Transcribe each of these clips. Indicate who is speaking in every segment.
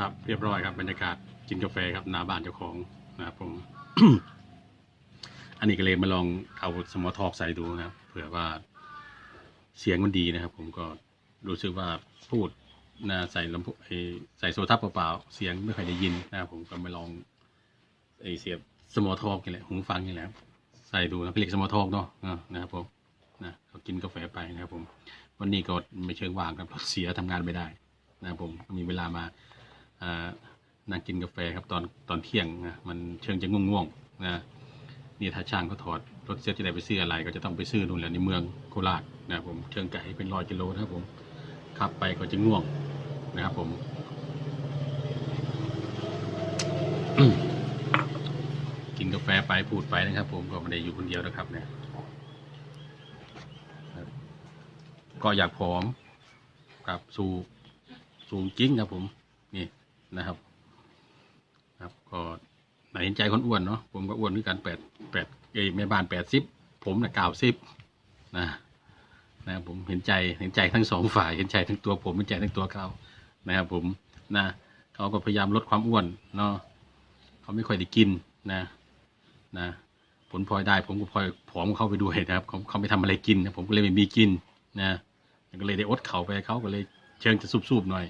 Speaker 1: ครับเรียบร้อยครับบรรยากาศกินกาแฟครับหน้าบ้านเจ้าของนะครับผม อันนี้ก็เลยมาลองเอาสมอทอกใส่ดูนะครับเผื่อว่าเสียงมันดีนะครับ ผมก็รู้สึกว่าพูดนะใส่ลำโพงใส่โซทับเปล่าๆเสียงไม่ค่อยได้ยินนะครับผมก็มาลองไอเสียบสมอทอกนี่แหละหูฟังนี่แหละครับใส่ดูนะผลิตสมอทอกเนาะนะครับผมนะก็กินกาแฟไปนะครับ ผม วันนี้ก็ไม่เชิงว่างครับเสียทำงานไม่ได้ นะครับผมมีเวลามา นั่งกินกาแฟครับตอนตอนเที่ยงนะมันเชิงจะง่วงๆนะนี่ถ้าช่างเขาถอดรถเสียจะได้ไปซื้ออะไร ก็จะต้องไปซื้อนู่นแหละในเมืองโคราชนะผมเชิงไก่เป็นร้อยกิโลนะครับผมขับไปก็จะง่วงนะครับผมกินกาแฟไปพูดไปนะครับ ผมก็ไม่ได้อยู่คนเดียวนะครับ เนี่ยก็อยากผอมครับสูสูงจริงครับผมนี่นะครับ เห็นใจคนอ้วนเนาะผมก็อ้วนด้วยกันแปดแปดเอ้แม่บ้านแปดสิบผมน่ะเก้าสิบนะนะผมเห็นใจเห็นใจทั้งสองฝ่ายเห็นใจทั้งตัวผมเห็นใจทั้งตัวเขานะครับผมนะเขาก็พยายามลดความอ้วนเนาะเขาไม่ค่อยได้กินนะนะผลพลอยได้ผมก็พลอยผอมเข้าไปด้วยนะครับเขาเขาไม่ทำอะไรกินนะผมก็เลยไม่มีกินนะก็เลยได้อดเข่าไปเขาก็เลยเชิงจะสูบๆหน่อย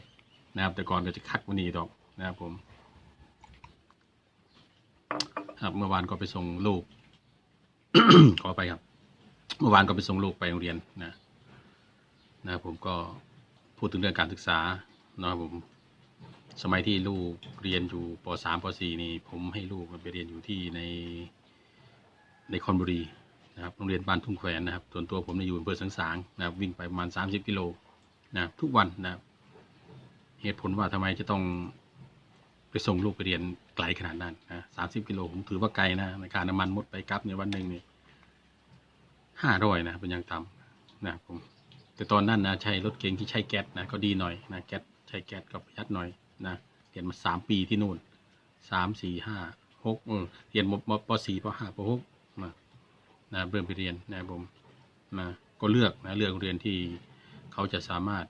Speaker 1: นะครับ แต่ก่อนก็จะคักวันนี้ดอกนะครับผม ครับ เมื่อวานก็ไปส่งลูก ขอไปครับ เมื่อวานก็ไปส่งลูกไปโรงเรียนนะนะผมก็พูดถึงเรื่องการศึกษานะครับผม สมัยที่ลูกเรียนอยู่ปสามปสี่นี่ผมให้ลูกไปเรียนอยู่ที่ในในคอนบุรีนะครับโรงเรียนบ้านทุ่งแขวนนะครับ ส่วนตัวผมเนี่ยอยู่อำเภอสังสางนะครับ วิ่งไปประมาณ 30 กิโลนะทุกวันนะครับเหตุผลว่าทำไมจะต้อง ไปส่งลูกไปเรียนไกลขนาดนั้นนะสามสิบกิโลผมถือว่าไกลนะในการน้ำมันหมดไปกลับในวันหนึ่งนี่ห้าร้อยนะเป็นอย่างต่ำนะผมแต่ตอนนั้นนะใช้รถเก๋งที่ใช้แก๊สนะก็ดีหน่อยนะแก๊สใช้แก๊สก็ประหยัดหน่อยนะเรียนมาสามปีที่นู่นสามสี่ห้าหกเรียนมมปสี่ปห้าปหกนะนะเริ่มไปเรียนนะผมนะก็เลือกนะเลือกโรงเรียนที่เขาจะสามารถ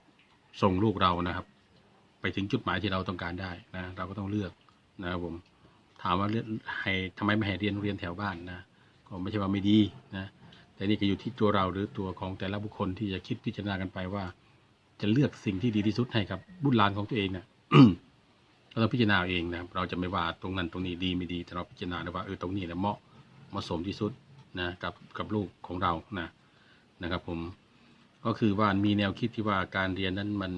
Speaker 1: ส่งลูกเรานะครับ ไปถึงจุดหมายที่เราต้องการได้นะเราก็ต้องเลือกนะครับผมถามว่าให้ทำไมไม่ให้เรียนเรียนแถวบ้านนะก็ไม่ใช่ว่าไม่ดีนะแต่นี่ก็อยู่ที่ตัวเราหรือตัวของแต่ละบุคคลที่จะคิดพิจารณากันไปว่า จะเลือกสิ่งที่ดีที่สุดให้กับบุตรหลานของตัวเองนะเราต้องพิจารณาเองนะเราจะไม่ว่าตรงนั้นตรงนี้ดีไม่ดี แต่เราพิจารณาว่าเออตรงนี้แหละเหมาะเหมาะสมที่สุดนะกับกับลูกของเรานะนะครับ ผมก็คือว่ามีแนวคิดที่ว่าการเรียนนั้นมัน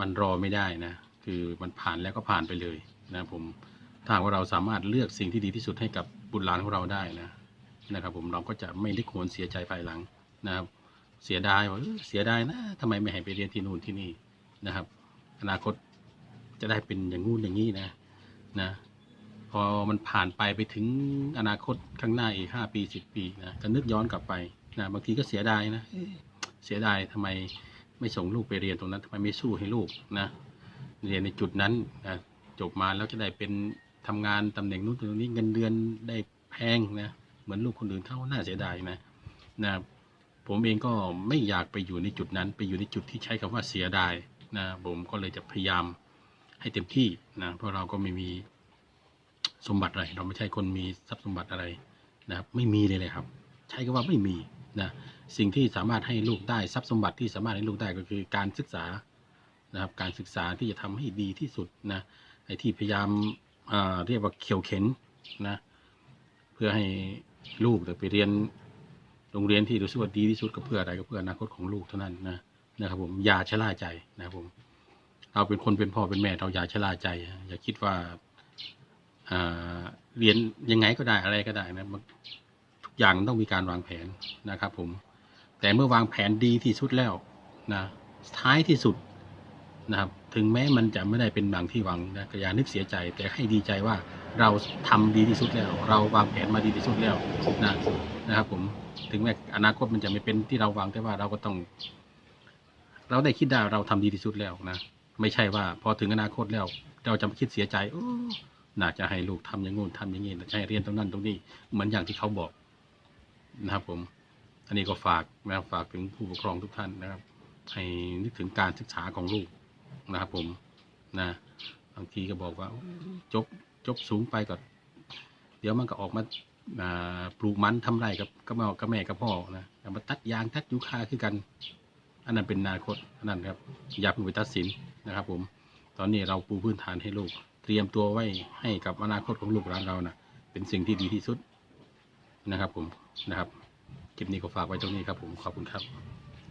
Speaker 1: มันรอไม่ได้นะ คือมันผ่านแล้วก็ผ่านไปเลยนะผมถ้าว่าเราสามารถเลือกสิ่งที่ดีที่สุดให้กับบุตรหลานของเราได้นะนะครับ ผมเราก็จะไม่ลิกโหนเสียใจภายหลังนะครับ เสียดายว่าเสียดายนะทำไมไม่ให้ไปเรียนที่นู่นที่นี่นะครับ อนาคตจะได้เป็นอย่างงู้นอย่างนี้นะนะพอมันผ่านไปไปถึงอนาคตข้างหน้าอีกห้าปีสิบปีนะจะนึกย้อนกลับไปนะบางทีก็เสียดายนะเอ๊ะเสียดายทำไม ไม่ส่งลูกไปเรียนตรงนั้นทำไมไม่สู้ให้ลูกนะเรียนในจุดนั้นนะจบมาแล้วจะได้เป็นทำงานตำแหน่งนู้นตรงนี้เงินเดือนได้แพงนะเหมือนลูกคนอื่นเขาน่าเสียดายนะนะผมเองก็ไม่อยากไปอยู่ในจุดนั้น ไปอยู่ในจุดที่ใช้คำว่าเสียดายนะผมก็เลยจะพยายามให้เต็มที่นะเพราะเราก็ไม่มีสมบัติอะไร เราไม่ใช่คนมีทรัพย์สมบัติอะไรนะครับไม่มีเลยเลยครับ ใช้คำว่าไม่มีนะ สิ่งที่สามารถให้ลูกได้ทรัพย์สมบัติที่สามารถให้ลูกได้ก็คือการศึกษานะครับการศึกษาที่จะทำให้ดีที่สุดนะไอ้ที่พยายามเรียกว่าเขียวเข็นนะเพื่อให้ลูกไปเรียนโรงเรียนที่รู้สึกว่าดีที่สุดก็เพื่ออะไรก็เพื่ออนาคตของลูกเท่านั้นนะนะครับผมอย่าชะล่าใจนะครับผมเราเป็นคนเป็นพ่อเป็นแม่เราอย่าชะล่าใจ อย่าคิดว่าเรียนยังไงก็ได้อะไรก็ได้นะทุกอย่างต้องมีการวางแผนนะครับผม แต่เมื่อวางแผนดีที่สุดแล้วนะท้ายที่สุดนะครับถึงแม้มันจะไม่ได้เป็นดังที่หวังนะก็อย่านึกเสียใจ แต่ให้ดีใจว่าเราทำดีที่สุดแล้ว เราวางแผนมาดีที่สุดแล้วนะนะครับ ผมถึงแม้อนาคตมันจะไม่เป็นที่เราหวังแต่ว่าเราก็ต้อง เราได้คิดได้เราทำดีที่สุดแล้วนะไม่ใช่ว่า พอถึงอนาคตแล้ว เราจะมาคิดเสียใจโอ้น่าจะให้ลูกทำอย่างงู้นทำอย่างนี้จะให้เรียนตรงนั้นตรงนี้เหมือนอย่างที่เขาบอกนะครับผม อันนี้ก็ฝากนะครับฝากถึงผู้ปกครองทุกท่านนะครับ ให้นึกถึงการศึกษาของลูกนะครับผมนะบางทีก็บอกว่าจบจบสูงไปก็เดี๋ยวมันก็ออกมาปลูกมันทำไรกับกับแม่กับแม่กับพ่อนะมาตัดยางตัดยูคาคือกัน อันนั้นเป็นอนาคตอันนั้นครับอย่าเพิ่งไปตัดสินนะครับ ผม ตอนนี้เราปูพื้นฐานให้ลูก เตรียมตัวไว้ให้กับอนาคตของลูกหลานเรานะเป็นสิ่งที่ดีที่สุดนะครับ ผมนะครับ ลิปนี้ก็ฝากไว้ตรงนี้ครับผมขอบคุณครับ